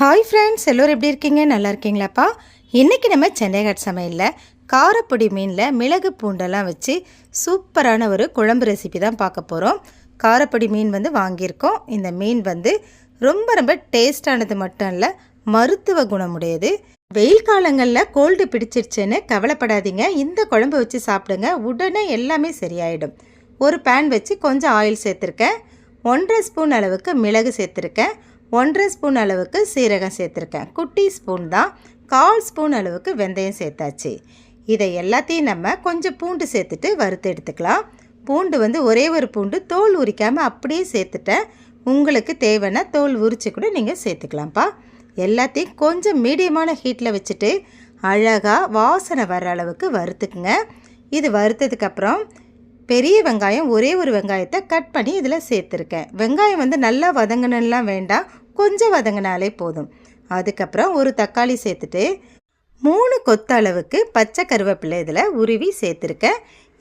Hi friends எல்லோரும் எப்படி இருக்கீங்க? நல்லா இருக்கீங்களாப்பா? இன்றைக்கி நம்ம சென்னைகாட் சமையலில் காரப்பொடி மீனில் மிளகு பூண்டெல்லாம் வச்சு சூப்பரான ஒரு குழம்பு ரெசிபி தான் பார்க்க போகிறோம் காரப்பொடி மீன் வந்து வாங்கியிருக்கோம். இந்த மீன் வந்து ரொம்ப ரொம்ப டேஸ்டானது மட்டும் இல்லை மருத்துவ குணமுடையது. வெயில் காலங்களில் கோல்டு பிடிச்சிருச்சுன்னு கவலைப்படாதீங்க. இந்த குழம்பு வச்சு சாப்பிடுங்க உடனே எல்லாமே சரியாயிடும். ஒரு பேன் வச்சு கொஞ்சம் ஆயில் சேர்த்துருக்கேன். ஒன்றரை ஸ்பூன் அளவுக்கு மிளகு சேர்த்துருக்கேன். ஒன்றரை ஸ்பூன் அளவுக்கு சீரகம் சேர்த்துருக்கேன். குட்டி ஸ்பூன் தான். கால் ஸ்பூன் அளவுக்கு வெந்தயம் சேர்த்தாச்சு. இதை எல்லாத்தையும் நம்ம கொஞ்சம் பூண்டு சேர்த்துட்டு வறுத்து எடுத்துக்கலாம். பூண்டு வந்து ஒரே ஒரு பூண்டு தோல் உரிக்காமல் அப்படியே சேர்த்துட்டேன். உங்களுக்கு தேவைன்னா தோல் உரித்து கூட நீங்கள் சேர்த்துக்கலாம்ப்பா. எல்லாத்தையும் கொஞ்சம் மீடியமான ஹீட்டில் வச்சுட்டு அழகாக வாசனை வர அளவுக்கு வறுத்துக்குங்க. இது வறுத்ததுக்கப்புறம் பெரிய வெங்காயம் ஒரே ஒரு வெங்காயத்தை கட் பண்ணி இதில் சேர்த்துருக்கேன். வெங்காயம் வந்து நல்லா வதங்கணும்லாம் வேண்டாம். கொஞ்சம் வதங்கினாலே போதும். அதுக்கப்புறம் ஒரு தக்காளி சேர்த்துட்டு மூணு கொத்த அளவுக்கு பச்சை கருவேப்பிலை இதில் உருவி சேர்த்துருக்கேன்.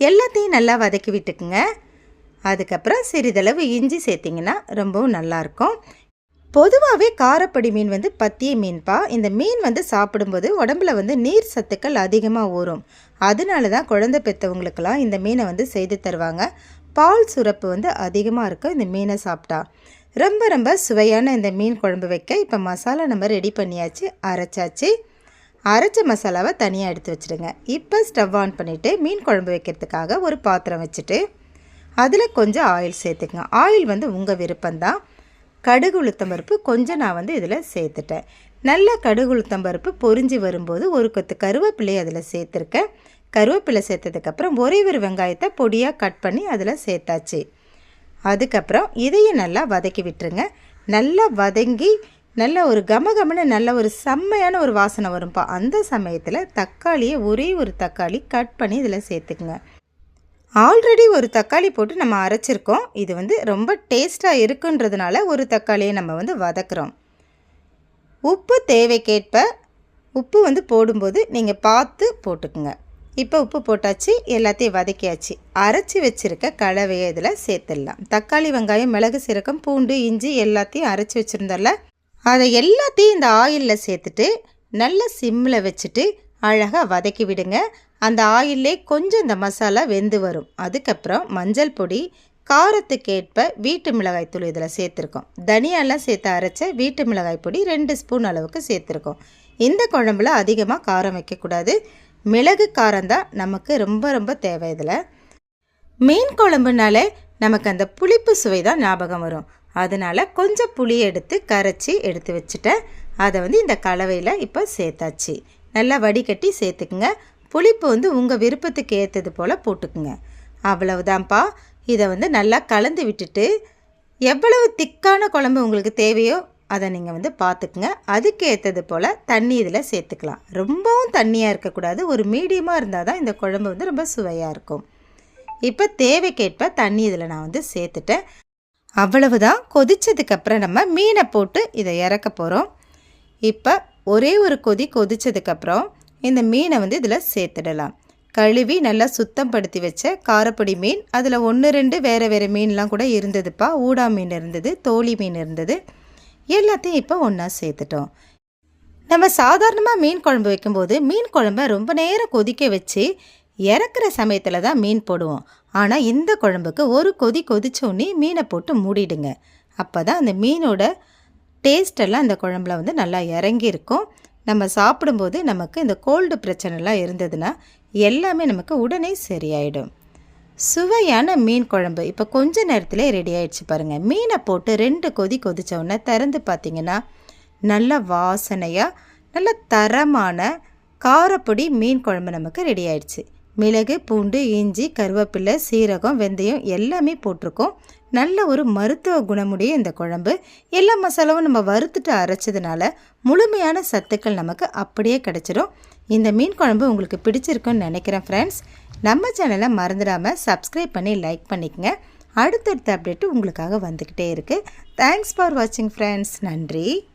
எல்லாத்தையும் நல்லா வதக்கி விட்டுக்குங்க. அதுக்கப்புறம் சிறிதளவு இஞ்சி சேர்த்திங்கன்னா ரொம்பவும் நல்லாயிருக்கும் பொதுவாகவே காரப்படி மீன் வந்து பத்திய மீன்பா? இந்த மீன் வந்து சாப்பிடும்போது உடம்புல வந்து நீர் சத்துக்கள் அதிகமாக ஊறும். அதனால தான் குழந்தை பெற்றவங்களுக்கெல்லாம் இந்த மீனை வந்து செய்து தருவாங்க. பால் சுரப்பு வந்து அதிகமாக இருக்கும் இந்த மீனை சாப்பிட்டா. ரொம்ப ரொம்ப சுவையான இந்த மீன் குழம்பு வைக்க இப்போ மசாலா நம்ம ரெடி பண்ணியாச்சு அரைச்சாச்சு. அரைச்ச மசாலாவை தனியாக எடுத்து வச்சுடுங்க. இப்போ ஸ்டவ் ஆன் பண்ணிவிட்டு மீன் குழம்பு வைக்கிறதுக்காக ஒரு பாத்திரம் வச்சுட்டு அதில் கொஞ்சம் ஆயில் சேர்த்துக்கங்க. ஆயில் வந்து உங்கள் விருப்பம்தான். கடுகு உளுத்தம் பருப்பு கொஞ்சம் நான் வந்து இதில் சேர்த்துட்டேன். நல்லா கடுகு உளுத்தம் பருப்பு பொரிஞ்சு வரும்போது ஒரு கொத்து கருவேப்பிலை அதில் சேர்த்துருக்கேன். கருவேப்பிலை சேர்த்ததுக்கப்புறம் ஒரே ஒரு வெங்காயத்தை பொடியாக கட் பண்ணி அதில் சேர்த்தாச்சு. அதுக்கப்புறம் இதையும் நல்லா வதக்கி விட்டுருங்க. நல்லா வதங்கி நல்ல ஒரு கமகமன்னு நல்ல ஒரு செம்மையான ஒரு வாசனை வரும்ப்பா அந்த சமயத்தில் தக்காளியை ஒரே ஒரு தக்காளி கட் பண்ணி இதில் சேர்த்துக்குங்க. ஆல்ரெடி ஒரு தக்காளி போட்டு நம்ம அரைச்சிருக்கோம். இது வந்து ரொம்ப டேஸ்ட்டாக இருக்குன்றதுனால ஒரு தக்காளியை நம்ம வந்து வதக்குறோம். உப்பு தேவைக்கேற்ப உப்பு வந்து போடும்போது நீங்கள் பார்த்து போட்டுக்குங்க. இப்போ உப்பு போட்டாச்சு எல்லாத்தையும் வதக்கியாச்சு. அரைச்சி வச்சுருக்க கலவையை இதில் சேர்த்துடலாம். தக்காளி வெங்காயம் மிளகு சீரகம் பூண்டு இஞ்சி எல்லாத்தையும் அரைச்சி வச்சுருந்தோம்ல அதை எல்லாத்தையும் இந்த ஆயிலில் சேர்த்துட்டு நல்ல சிம்மில் வச்சுட்டு அழகாக வதக்கி விடுங்க. அந்த ஆயிலே கொஞ்சம் இந்த மசாலா வெந்து வரும். அதுக்கப்புறம் மஞ்சள் பொடி காரத்துக்கேற்ப வீட்டு மிளகாய் தூள் இதில் சேர்த்துருக்கோம். தனியாலாம் சேர்த்து அரைச்ச வீட்டு மிளகாய் பொடி ரெண்டு ஸ்பூன் அளவுக்கு சேர்த்துருக்கோம். இந்த குழம்புல அதிகமாக காரம் வைக்கக்கூடாது. மிளகு காரம் தான் நமக்கு ரொம்ப ரொம்ப தேவை இதில். மீன் குழம்புனாலே நமக்கு அந்த புளிப்பு சுவை தான் ஞாபகம் வரும். அதனால் கொஞ்சம் புளி எடுத்து கரைச்சி எடுத்து வச்சுட்டேன். அதை வந்து இந்த கலவையில் இப்போ சேர்த்தாச்சு. நல்லா வடிகட்டி சேர்த்துக்குங்க. புளிப்பு வந்து உங்கள் விருப்பத்துக்கு ஏற்றது போல் போட்டுக்குங்க. அவ்வளவுதான்ப்பா. இதை வந்து நல்லா கலந்து விட்டுட்டு எவ்வளவு திக்கான குழம்பு உங்களுக்கு தேவையோ அதை நீங்கள் வந்து பார்த்துக்குங்க அதுக்கு ஏற்றது போல் தண்ணி இதில் சேர்த்துக்கலாம். ரொம்பவும் தண்ணியாக இருக்கக்கூடாது. ஒரு மீடியமாக இருந்தால் தான் இந்த குழம்பு வந்து ரொம்ப சுவையாக இருக்கும். இப்போ தேவைக்கேற்ப தண்ணி இதில் நான் வந்து சேர்த்துட்டேன். அவ்வளவுதான். கொதிச்சதுக்கப்புறம் நம்ம மீனை போட்டு இதை இறக்க போகிறோம் இப்போ ஒரே ஒரு கொதி கொதித்ததுக்கப்புறம் இந்த மீனை வந்து இதில் சேர்த்துடலாம். கழுவி நல்லா சுத்தம் படுத்தி வச்ச காரப்பொடி மீன். அதில் ஒன்று ரெண்டு வேறு வேறு மீன்லாம் கூட இருந்ததுப்பா. ஊடா மீன் இருந்தது தோழி மீன் இருந்தது. எல்லாத்தையும் இப்போ ஒன்றா சேர்த்துட்டோம். நம்ம சாதாரணமாக மீன் குழம்பு வைக்கும்போது மீன் குழம்ப ரொம்ப நேரம் கொதிக்க வச்சு இறக்குற சமயத்தில் தான் மீன் போடுவோம். ஆனால் இந்த குழம்புக்கு ஒரு கொதி கொதிச்சோன்னே மீனை போட்டு மூடிடுங்க. அப்போ தான் அந்த மீனோட டேஸ்டெல்லாம் இந்த குழம்புல வந்து நல்லா இறங்கி இருக்கும் நம்ம சாப்பிடும்போது நமக்கு இந்த கோல்டு பிரச்சனைலாம் இருந்ததுன்னா எல்லாமே நமக்கு உடனே சரியாயிடும். சுவையான மீன் குழம்பு இப்போ கொஞ்ச நேரத்திலே ரெடி ஆயிடுச்சு பாருங்கள் மீனை போட்டு ரெண்டு கொதி கொதித்தவுடனே திறந்து பார்த்தீங்கன்னா நல்ல வாசனையாக நல்ல தரமான காரப்பொடி மீன் குழம்பு நமக்கு ரெடி ஆயிடுச்சு. மிளகு பூண்டு இஞ்சி கருவேப்பிலை சீரகம் வெந்தயம் எல்லாமே போட்டிருக்கோம். நல்ல ஒரு மருத்துவ குணமுடைய இந்த குழம்பு. எல்லா மசாலாவும் நம்ம வறுத்துட்டு அரைச்சதுனால முழுமையான சத்துக்கள் நமக்கு அப்படியே கிடச்சிரும். இந்த மீன் குழம்பு உங்களுக்கு பிடிச்சிருக்குன்னு நினைக்கிறேன் ஃப்ரெண்ட்ஸ் நம்ம சேனலை மறந்துடாமல் சப்ஸ்கிரைப் பண்ணி லைக் பண்ணிக்கங்க. அடுத்தடுத்த அப்டேட்டு உங்களுக்காக வந்துக்கிட்டே இருக்குது தேங்க்ஸ் ஃபார் வாட்சிங் ஃப்ரெண்ட்ஸ் நன்றி.